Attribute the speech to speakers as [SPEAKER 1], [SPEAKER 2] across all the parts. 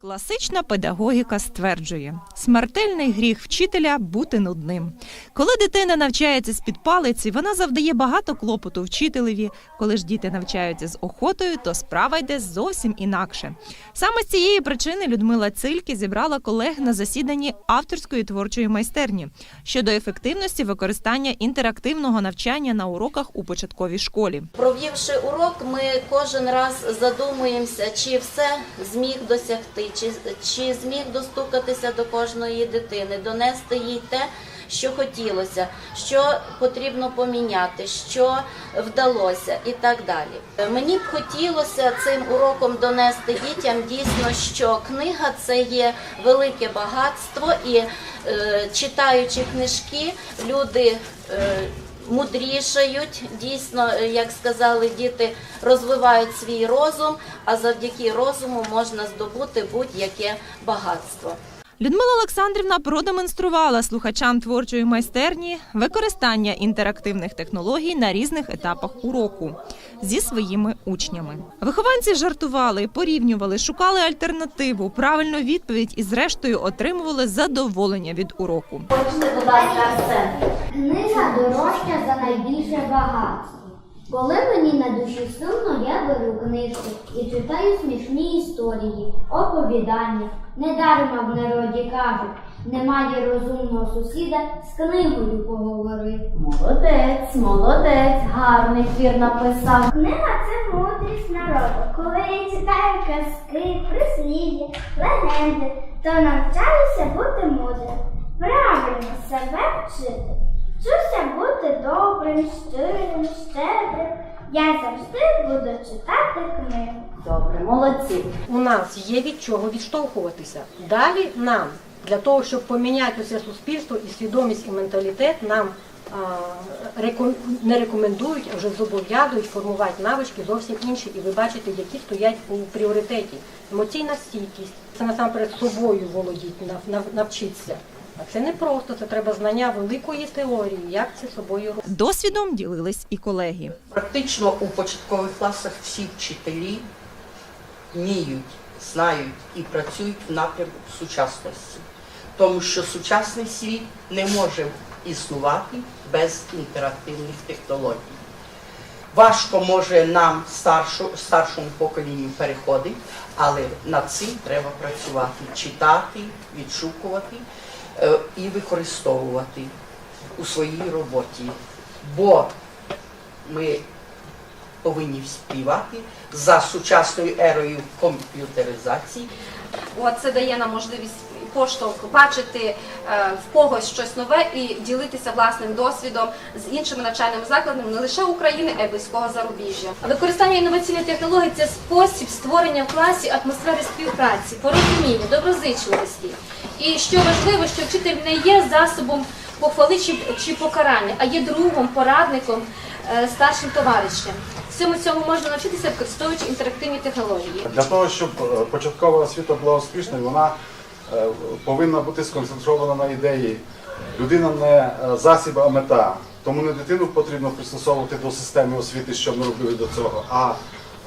[SPEAKER 1] Класична педагогіка стверджує, смертельний гріх вчителя бути нудним. Коли дитина навчається з під палиці, вона завдає багато клопоту вчителеві. Коли ж діти навчаються з охотою, то справа йде зовсім інакше. Саме з цієї причини Людмила Цильки зібрала колег на засіданні авторської творчої майстерні щодо ефективності використання інтерактивного навчання на уроках у початковій школі.
[SPEAKER 2] Провівши урок, ми кожен раз задумуємося, чи все зміг досягти, чи, чи зміг достукатися до кожної дитини, донести їй те, що хотілося, що потрібно поміняти, що вдалося і так далі. Мені б хотілося цим уроком донести дітям дійсно, що книга це є велике багатство, і е, читаючи книжки, люди. Е, мудрішають. Дійсно, е, як сказали діти, розвивають свій розум, а завдяки розуму можна здобути будь-яке багатство.
[SPEAKER 1] Людмила Олександрівна продемонструвала слухачам творчої майстерні використання інтерактивних технологій на різних етапах уроку зі своїми учнями. Вихованці жартували, порівнювали, шукали альтернативу, правильну відповідь і, зрештою, отримували задоволення від уроку.
[SPEAKER 2] Хочете, будь ласка?
[SPEAKER 3] Книга дорожча за найбільше багатство. Коли мені на душі сумно, я беру книжку і читаю смішні історії, оповідання. Недарма в народі кажуть, немає розумного сусіда, з книгою поговори.
[SPEAKER 2] Молодець, молодець, гарний твір написав.
[SPEAKER 3] Книга це мудрість народу. Коли я читаю казки, прислів'я, легенди, то навчаюся бути мудрим. Правильно себе вчити. Добрим, щирим, щедрим. Я завжди буду читати книгу.
[SPEAKER 2] Добре, молодці.
[SPEAKER 4] у нас є від чого відштовхуватися. Далі нам, для того, щоб поміняти це суспільство і свідомість і менталітет, нам не рекомендують, а вже зобов'язують формувати навички зовсім інші. І ви бачите, які стоять у пріоритеті. Емоційна стійкість, це насамперед собою нав- навчитися. А це не просто, це треба знання великої теорії, як це собою робити.
[SPEAKER 1] Досвідом ділились і колеги.
[SPEAKER 5] Практично у початкових класах всі вчителі вміють, знають і працюють в напрямку сучасності, тому що сучасний світ не може існувати без інтерактивних технологій. Важко може нам старшу, старшому поколінню переходити, але над цим треба працювати, читати, відшукувати і використовувати у своїй роботі. Бо ми повинні співати за сучасною ерою комп'ютеризації.
[SPEAKER 6] О, це дає нам можливість поштовх бачити е, в когось щось нове і ділитися власним досвідом з іншими навчальними закладами не лише України, а й близького зарубіжжя. Використання інноваційних технологій це спосіб створення в класі атмосфери співпраці, порозуміння, доброзичливості. І що важливо, що вчитель не є засобом похвали чи, покарання, а є другом, порадником, е, старшим товаришем. Всьому цьому можна навчитися, використовуючи інтерактивні технології.
[SPEAKER 7] Для того, щоб е, початкова освіта була успішною, вона повинна бути сконцентрована на ідеї. Людина не е, засіб, а мета. Тому не дитину потрібно пристосовувати до системи освіти, що ми робили до цього, а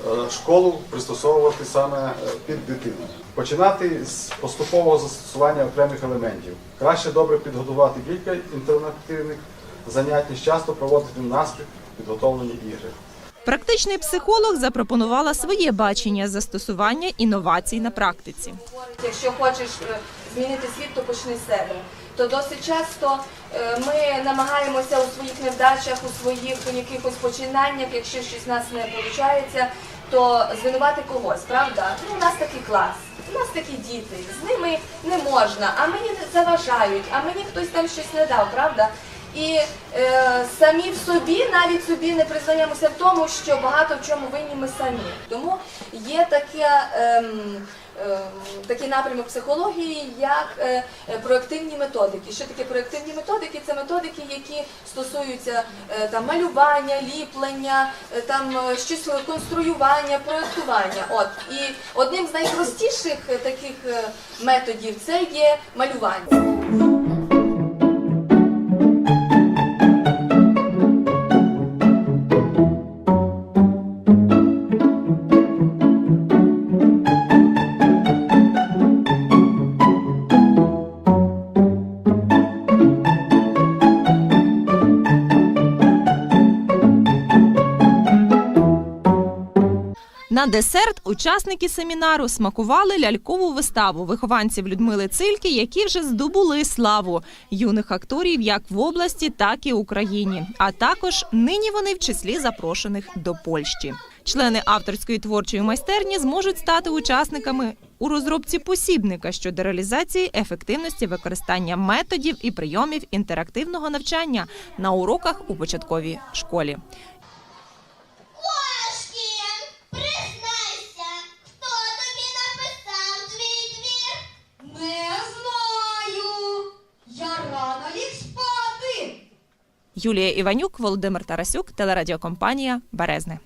[SPEAKER 7] е, школу пристосовувати саме е, під дитину. Починати з поступового застосування окремих елементів. Краще добре підготувати кілька інтерактивних занять, ніж часто проводити наспів підготовлені ігри.
[SPEAKER 1] Практичний психолог запропонувала своє бачення застосування інновацій на практиці.
[SPEAKER 6] Якщо хочеш е, змінити світ, то почни з себе. То досить часто е, ми намагаємося у своїх невдачах, у своїх якихось починаннях, якщо щось у нас не виходить, то звинувати когось, правда? Ну, у нас такий клас, у нас такі діти, з ними не можна, а мені заважають, а мені хтось там щось не дав, правда? І е, самі в собі, навіть собі не признаємося в тому, що багато в чому винні ми самі. Тому є таке, ем, ем, такий напрямок психології, як е, е, проактивні методики. Що таке проактивні методики? Це методики, які стосуються е, там малювання, ліплення, е, там е, щось конструювання, проектування. От і одним з найпростіших е, таких е, методів це є малювання.
[SPEAKER 1] На десерт учасники семінару смакували лялькову виставу вихованців Людмили Цильки, які вже здобули славу юних акторів як в області, так і Україні. А також нині вони в числі запрошених до Польщі. Члени авторської творчої майстерні зможуть стати учасниками у розробці посібника щодо реалізації ефективності використання методів і прийомів інтерактивного навчання на уроках у початковій школі. Юлія Іванюк, Володимир Тарасюк, телерадіокомпанія Березне.